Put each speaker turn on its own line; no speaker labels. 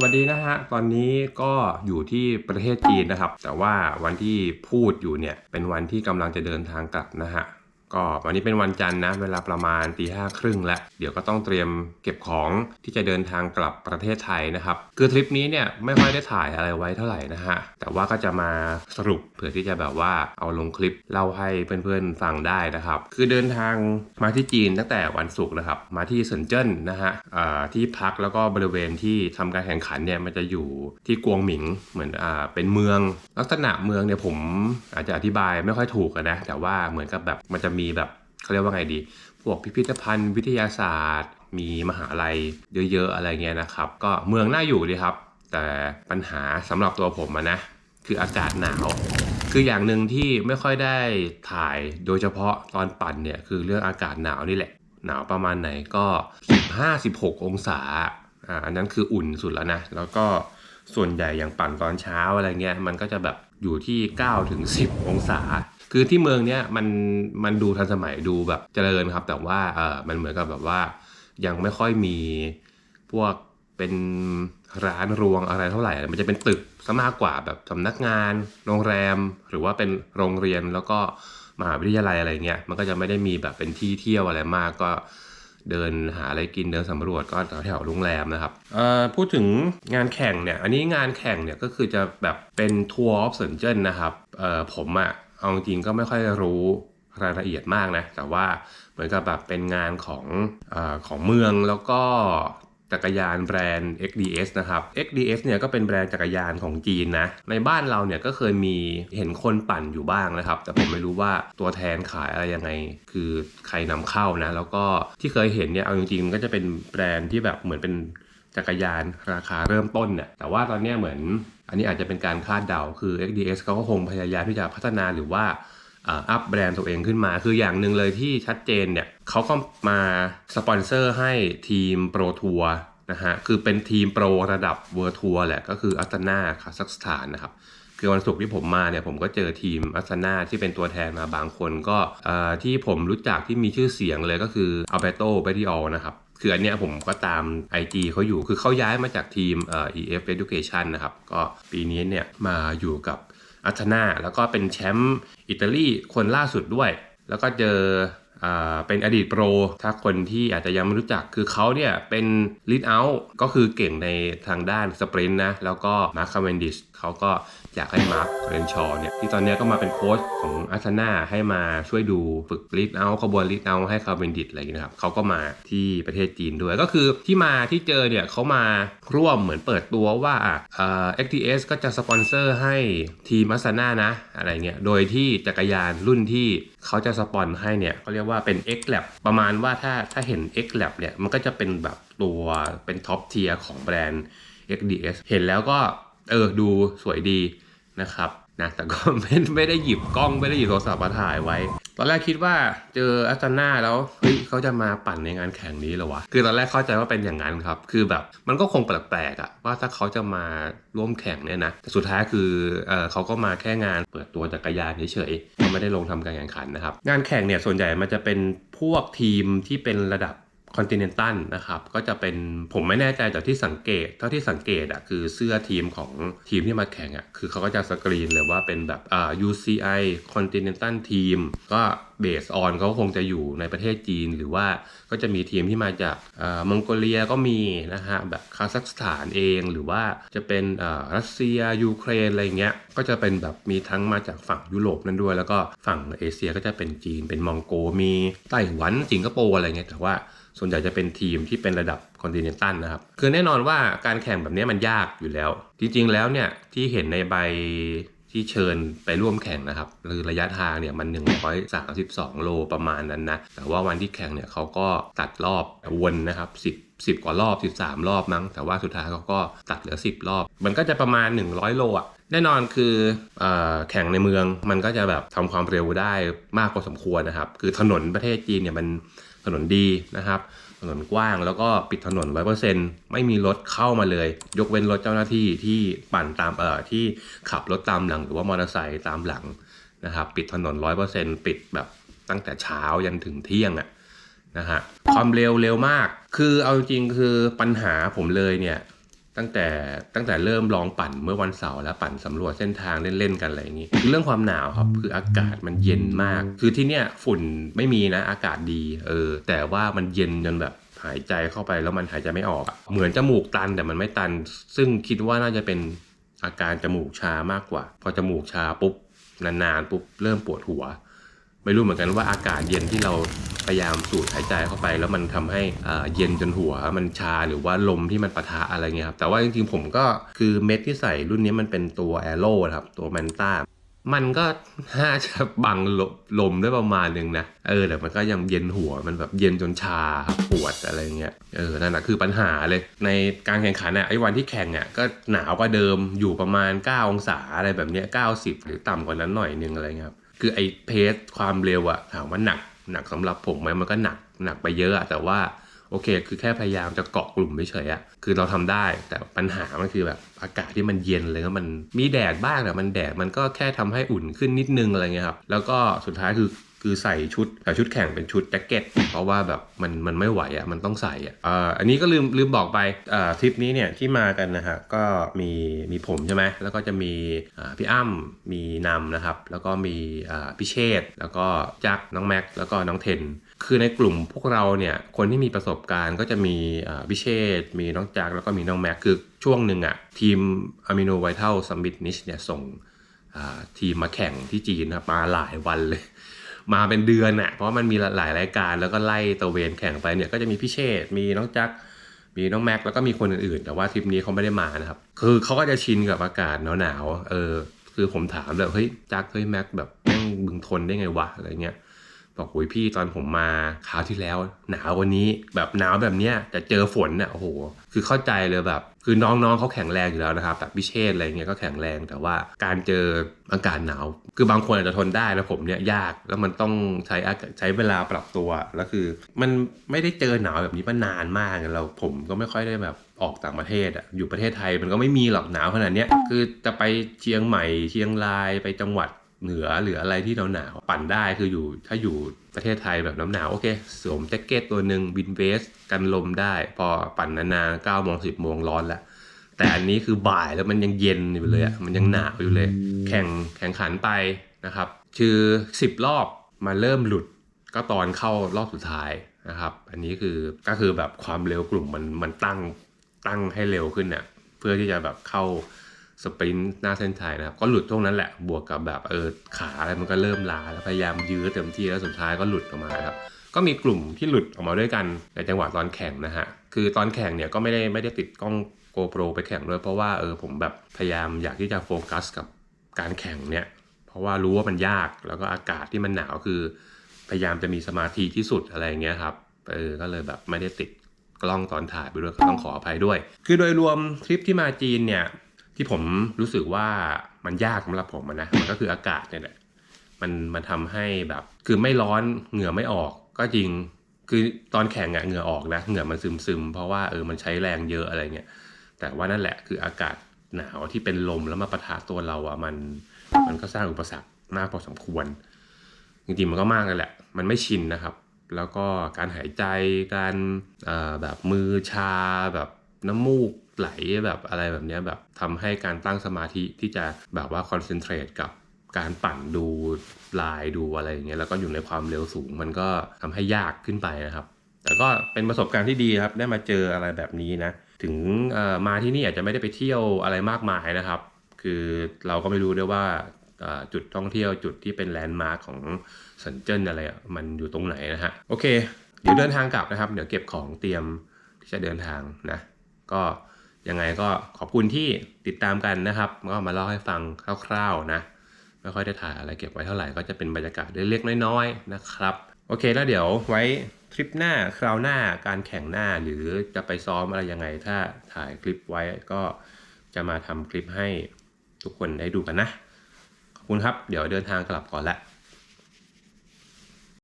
สวัสดีนะฮะ ตอนนี้ก็อยู่ที่ประเทศจีนนะครับ แต่ว่าวันที่พูดอยู่เนี่ย เป็นวันที่กำลังจะเดินทางกลับนะฮะ ก็วันนี้เป็นวันจันทร์นะ เวลาประมาณตีห้าครึ่งแล้วเดี๋ยวก็ต้องเตรียมเก็บของที่จะเดินทางกลับประเทศไทยนะครับ คือทริปนี้เนี่ยไม่ค่อยได้ถ่ายอะไรไว้เท่าไหร่นะฮะ แต่ว่าก็จะมาสรุปเผื่อที่จะแบบว่าเอาลงคลิปเล่าให้เพื่อนๆฟังได้นะครับ คือเดินทางมาที่จีนตั้งแต่วันศุกร์นะครับ มาที่เซินเจิ้นนะฮะที่พักแล้วก็บริเวณที่ทำการแข่งขันเนี่ยมันจะอยู่ที่กวงหมิงเหมือนอ่าเป็นเมือง ลักษณะเมืองเนี่ยผมอาจจะอธิบายไม่ค่อยถูกนะแต่ว่าเหมือนกับแบบมันจะมีแบบเขาเรียกว่าไงดี พวกพิพิธภัณฑ์วิทยาศาสตร์ มีมหาลัยเยอะๆอะไรเงี้ยนะครับ ก็เมืองน่าอยู่ดีครับ แต่ปัญหาสำหรับตัวผมะนะ คืออากาศหนาว คืออย่างหนึ่งที่ไม่ค่อยได้ถ่ายโดยเฉพาะตอนปั่นเนี่ยคือเรื่องอากาศหนาวนี่แหละ หนาวประมาณไหนก็ 15-16 องศาอ่าอันนั้นคืออุ่นสุดแล้วนะ แล้วก็ส่วนใหญ่อย่างปั่นตอนเช้าอะไรเงี้ยมันก็จะแบบอยู่ที่9ถึง10 องศา คือที่เมืองเนี้ยมันมันดูทันสมัยดูแบบเจริญครับ แต่ว่าเออมันเหมือนกับแบบว่า ยังไม่ค่อยมีพวกเป็นร้านรวงอะไรเท่าไหร่ มันจะเป็นตึกซะมากกว่าแบบสำนักงาน โรงแรม หรือว่าเป็นโรงเรียนแล้วก็มหาวิทยาลัยอะไรเงี้ย มันก็จะไม่ได้มีแบบเป็นที่เที่ยวอะไรมากก็เดินหาอะไรกินเดินสำรวจก็แถวๆโรงแรมนะครับพูดถึงงานแข่งเนี่ย อันนี้งานแข่งเนี่ยก็คือจะแบบเป็นทัวร์ออฟเซนเจนนะครับเอ่อผมอะ เอาจริงก็ไม่ค่อยรู้รายละเอียดมากนะ แต่ว่าเหมือนกับแบบเป็นงานของอของเมืองแล้วก็จักรยานแบรนด์ XDS นะครับ XDS เนี่ยก็เป็นแบรนด์จักรยานของจีนนะ ในบ้านเราเนี่ยก็เคยมีเห็นคนปั่นอยู่บ้างนะครับ แต่ผมไม่รู้ว่าตัวแทนขายอะไรยังไง คือใครนำเข้านะ แล้วก็ที่เคยเห็นเนี่ย เอาจริงๆ มันก็จะเป็นแบรนด์ที่แบบเหมือนเป็นจักรยานราคาเริ่มต้นเนี่ยแต่ว่าตอนเนี้ยเหมือน อันนี้อาจจะเป็นการคาดเดาคือ XDS เขาก็คงพยายามที่จะพัฒนาหรือว่าอัพแบรนด์ตัวเองขึ้นมา คืออย่างหนึ่งเลยที่ชัดเจนเนี่ยเขาก็มาสปอนเซอร์ให้ทีมโปรทัวร์นะฮะ คือเป็นทีมโปรระดับเวอร์ทัวร์แหละ ก็คืออัตนาคาซัคสถานนะครับ คือวันศุกร์ที่ผมมาเนี่ยผมก็เจอทีมอัสนาที่เป็นตัวแทนมาบางคนก็ที่ผมรู้จักที่มีชื่อเสียงเลยก็คืออัลเบโตเบติออลนะครับ คืออันเนี้ยผมก็ตาม IG เขาอยู่คือเขาย้ายมาจากทีมเอ่อ EF Education นะครับ ก็ปีนี้เนี่ยมาอยู่กับอัชนาแล้วก็เป็นแชมป์อิตาลีคนล่าสุดด้วย แล้วก็เจอเป็นอดีตโปร ถ้าคนที่อาจจะยังไม่รู้จัก คือเขาเนี่ยเป็นลีดเอาท์ก็คือเก่งในทางด้านสปรินต์นะ แล้วก็มาร์คคาเวนดิชเขาก็อยากให้มาร์คเรนชอร์เนี่ยที่ตอนนี้ก็มาเป็นโค้ชของอาร์เซนาให้มาช่วยดูฝึกลีดเอาขบวนลีดเอาให้คาเวนดิชอะไรอย่างเงี้ยครับเขาก็มาที่ประเทศจีนด้วย ก็คือที่มาที่เจอเนี่ยเขามาร่วมเหมือนเปิดตัวว่าอ่าเอ่อ XTS ก็จะสปอนเซอร์ให้ทีมอาร์เซนานะอะไรเงี้ยโดยที่จักรยานรุ่นที่เขาจะสปอนให้เนี่ยเขาเรียกว่าเป็น X Lab ประมาณว่าถ้าถ้าเห็น X Lab เนี่ยมันก็จะเป็นแบบตัวเป็นท็อปเทียร์ของแบรนด์ XDS เห็นแล้วก็ เออดูสวยดีนะครับนะแต่ก็ไม่ไม่ได้หยิบกล้องไม่ได้หยิบโทรศัพท์มาถ่ายไว้ ตอนแรกคิดว่าเจออัสตันาแล้วเฮ้ยเขาจะมาปั่นในงานแข่งนี้เหรอวะคือตอนแรกเข้าใจว่าเป็นอย่างนั้นครับ คือแบบมันก็คงแปลกๆอะว่าถ้าเขาจะมาร่วมแข่งเนี่ยนะแต่สุดท้ายคือเออเขาก็มาแค่งานเปิดตัวจักรยานเฉยๆเขาไม่ได้ลงทำการแข่งขันนะครับงานแข่งเนี่ยส่วนใหญ่มันจะเป็นพวกทีมที่เป็นระดับ คอนติเนนตัลนะครับก็จะเป็นผมไม่แน่ใจแต่ที่สังเกต เท่าที่สังเกตอะคือเสื้อทีมของทีมที่มาแข่งอะคือเขาก็จะสกรีนเลยว่าเป็นแบบอ่า UCI Continental Team ก็เบสออนเขาคงจะอยู่ในประเทศจีน หรือว่าก็จะมีทีมที่มาจากอ่ามองโกเลียก็มีนะฮะแบบคาซัคสถานเอง หรือว่าจะเป็นอ่ารัสเซียยูเครนอะไรเงี้ยก็จะเป็นแบบมีทั้งมาจากฝั่งยุโรปนั่นด้วย แล้วก็ฝั่งเอเชียก็จะเป็นจีนเป็นมองโกมีไต้หวันสิงคโปร์อะไรเงี้ยแต่ว่า ส่วนใหญ่จะเป็นทีมที่เป็นระดับคอนติเนนตัลนะครับ คือแน่นอนว่าการแข่งแบบนี้มันยากอยู่แล้ว จริงๆแล้วเนี่ยที่เห็นในใบที่เชิญไปร่วมแข่งนะครับคือระยะทางเนี่ยมัน 132 โลประมาณนั้นนะ แต่ว่าวันที่แข่งเนี่ยเขาก็ตัดรอบวนนะครับ 10 10 กว่ารอบ 13 รอบมั้ง แต่ว่าสุดท้ายเขาก็ตัดเหลือ 10 รอบ มันก็จะประมาณ 100 โลอะแน่นอนคือออแข่งในเมืองมันก็จะแบบทำความเร็วได้มากพอสมควรนะครับ คือถนนประเทศจีนเนี่ยมัน ถนนดีนะครับ ถนนกว้างแล้วก็ปิดถนนร้อยเปอร์เซ็นไม่มีรถเข้ามาเลย ยกเว้นรถเจ้าหน้าที่ที่ปั่นตามเอ่อที่ขับรถตามหลัง หรือว่ามอเตอร์ไซค์ตามหลังนะครับ ปิดถนนร้อยเปอร์เซ็นปิดแบบตั้งแต่เช้ายันถึงเที่ยงอะนะฮะความเร็วเร็วมาก คือเอาจริงคือปัญหาผมเลยเนี่ย ตั้งแต่ตั้งแต่เริ่มลองปั่นเมื่อวันเสาร์แล้วปั่นสำรวจเส้นทางเล่นๆกันอะไรอย่างนี้คือเรื่องความหนาวครับคืออากาศมันเย็นมาก คือที่เนี่ยฝุ่นไม่มีนะอากาศดีเออแต่ว่ามันเย็นจนแบบหายใจเข้าไปแล้วมันหายใจไม่ออก เหมือนจมูกตันแต่มันไม่ตัน ซึ่งคิดว่าน่าจะเป็นอาการจมูกชามากกว่า พอจมูกชาปุ๊บนานๆปุ๊บเริ่มปวดหัว ไม่รู้เหมือนกันว่าอากาศเย็นที่เราพยายามสูดหายใจเข้าไป แล้วมันทำให้อ่าเย็นจนหัวมันชาหรือว่าลมที่มันปะทะอะไรเงี้ยครับแต่ว่าจริงๆผมก็คือเม็ดที่ใส่รุ่นนี้มันเป็นตัวแอโร่ครับตัวแมนต้ามันก็น่าจะบังลมลมได้ประมาณนึงนะ เออแต่มันก็ยังเย็นหัวมันแบบเย็นจนชาปวดอะไรเงี้ย เออ นั่นแหละคือปัญหาเลย ในการแข่งขันอะไอ้วันที่แข่งอะก็หนาวกว่าเดิมอยู่ประมาณ 9 องศาอะไรแบบเนี้ย90 หรือต่ำกว่านั้นหน่อยนึงอะไรเงี้ยครับ คือไอ้เพสความเร็วอะถามว่าหนักหนักสำหรับผมไหมมันก็หนักหนักไปเยอะอะแต่ว่าโอเค คือแค่พยายามจะเกาะกลุ่มเฉยๆอะคือเราทำได้ แต่ปัญหามันคือแบบอากาศที่มันเย็นเลยก็มันมีแดดบ้างแต่มันแดดมันก็แค่ทำให้อุ่นขึ้นนิดนึงอะไรเงี้ยครับ แล้วก็สุดท้ายคือ คือใส่ชุดแต่ชุดแข่งเป็นชุดแจ็คเก็ต เพราะว่าแบบมันมันไม่ไหวอะมันต้องใส่อะอ่าอันนี้ก็ลืมลืมบอกไปอ่าทริปนี้เนี่ยที่มากันนะฮะก็มีมีผมใช่ไหมแล้วก็จะมีอ่าพี่อ้ำมีนำนะครับ แล้วก็มีอ่าพี่เชษแล้วก็จักน้องแม็กแล้วก็น้องเทนคือในกลุ่มพวกเราเนี่ยคนที่มีประสบการณ์ก็จะมีอ่าพี่เชษมีน้องจักแล้วก็มีน้องแม็กคือช่วงหนึ่งอะทีมอะมิโนไวท์เทลซัมมิ t นิชเนี่ยส่งอ่าทีมมาแข่งที่จีนนะมาหลายวันเลย มาเป็นเดือนอะเพราะมันมีหลายรายการแล้วก็ไล่ตะเวนแข่งไปเนี่ยก็จะมีพี่เชษฐ์มีน้องจักมีน้องแม็กแล้วก็มีคนอื่นๆ แต่ว่าทริปนี้เขาไม่ได้มานะครับ คือเขาก็จะชินกับอากาศหนาวๆเออ คือผมถามแบบเฮ้ยจักเฮ้ยแม็กแบบแม่งบึงทนได้ไงวะอะไรเงี้ย บอกโอ้ยพี่ตอนผมมาคราวที่แล้ว หนาวกวันนี้แบบหนาวแบบเนี้ยแต่เจอฝนเนี่ยโอ้โห คือเข้าใจเลยแบบ คือน้องๆเขาแข็งแรงอยู่แล้วนะครับแบบพิเชษอะไรเงี้ยก็แข็งแรงแต่ว่าการเจออากาศหนาว คือบางคนอาจจะทนได้แล้วผมเนี่ยยากแล้วมันต้องใช้ใช้เวลาปรับตัวแล้วคือ มันไม่ได้เจอหนาวแบบนี้มานานมากเราผมก็ไม่ค่อยได้แบบออกต่างประเทศอะอยู่ประเทศไทยมันก็ไม่มีหรอกหนาวขนาดเนี้ยคือจะไปเชียงใหม่เชียงรายไปจังหวัด เหนือหรืออะไรที่หนาวหนาวปั่นได้คืออยู่ถ้าอยู่ประเทศไทยแบบน้ำหนาวโอเคสวมแจ็คเก็ตตัวหนึ่งบินเวสกันลมได้ พอปั่นนานๆเก้าโมงสิบโมงร้อนแล้วแต่อันนี้คือบ่ายแล้วมันยังเย็นอยู่เลยอะมันยังหนาวอยู่เลย แข่งแข่งขันไปนะครับ คือสิบรอบมาเริ่มหลุดก็ตอนเข้ารอบสุดท้ายนะครับ อันนี้คือก็คือแบบความเร็วกลุ่มมันมันตั้งตั้งให้เร็วขึ้นเนี่ยเพื่อที่จะแบบเข้า สปรินต์หน้าเส้นชัยนะครับ ก็หลุดช่วงนั้นแหละบวกกับแบบเออขาอะไรมันก็เริ่มลาแล้วพยายามยื้อเต็มที่แล้วสุดท้ายก็หลุดออกมาครับก็มีกลุ่มที่หลุดออกมาด้วยกันในจังหวะตอนแข่งนะฮะคือตอนแข่งเนี่ยก็ไม่ได้ไม่ได้ติดกล้อง GoPro ไปแข่งด้วยเพราะว่าเออผมแบบพยายามอยากที่จะโฟกัสกับการแข่งเนี่ยเพราะว่ารู้ว่ามันยากแล้วก็อากาศที่มันหนาวคือ พยายามจะมีสมาธิที่สุดอะไรอย่างเงี้ยครับเออก็เลยแบบไม่ได้ติดกล้องตอนถ่ายไปด้วยก็ต้องขออภัยด้วย คือโดยรวมทริปที่มาจีนเนี่ย ที่ผมรู้สึกว่ามันยากสำหรับผมนะมันก็คืออากาศเนี่ยแหละมันมันทำให้แบบคือไม่ร้อนเหงื่อไม่ออกก็จริงคือตอนแข่งอะเหงื่อออกนะเหงื่อมันซึมซึมเพราะว่าเออมันใช้แรงเยอะอะไรเงี้ยแต่ว่านั่นแหละคืออากาศหนาวที่เป็นลมแล้วมาปะทะตัวเราอะมัน มันก็สร้างอุปสรรคมากพอสมควรจริงๆมันก็มากเลยแหละ มันไม่ชินนะครับ แล้วก็การหายใจการแบบมือชาแบบ น้ำมูกไหลแบบอะไรแบบนี้แบบทำให้การตั้งสมาธิที่จะแบบว่าคอนเซนเทรตกับการปั่นดูลายดูอะไรอย่างเงี้ยแล้วก็อยู่ในความเร็วสูง มันก็ทำให้ยากขึ้นไปนะครับ แต่ก็เป็นประสบการณ์ที่ดีครับได้มาเจออะไรแบบนี้นะ ถึงมาที่นี่อาจจะไม่ได้ไปเที่ยวอะไรมากมายนะครับ คือเราก็ไม่รู้ด้วยว่าจุดท่องเที่ยวจุดที่เป็นแลนด์มาร์คของเซินเจิ้นอะไรอะมันอยู่ตรงไหนนะฮะโอเค เดี๋ยวเดินทางกลับนะครับ เดี๋ยวเก็บของเตรียมที่จะเดินทางนะ ก็ยังไงก็ขอบคุณที่ติดตามกันนะครับก็มาเล่าให้ฟังคร่าวๆนะ ไม่ค่อยได้ถ่ายอะไรเก็บไว้เท่าไหร่ก็จะเป็นบรรยากาศเล็กๆน้อยๆนะครับ โอเคแล้วเดี๋ยวไว้ทริปหน้าคราวหน้าการแข่งหน้าหรือจะไปซ้อมอะไรยังไงถ้าถ่ายคลิปไว้ก็จะมาทำคลิปให้ทุกคนได้ดูกันนะ ขอบคุณครับ เดี๋ยวเดินทางกลับก่อนละ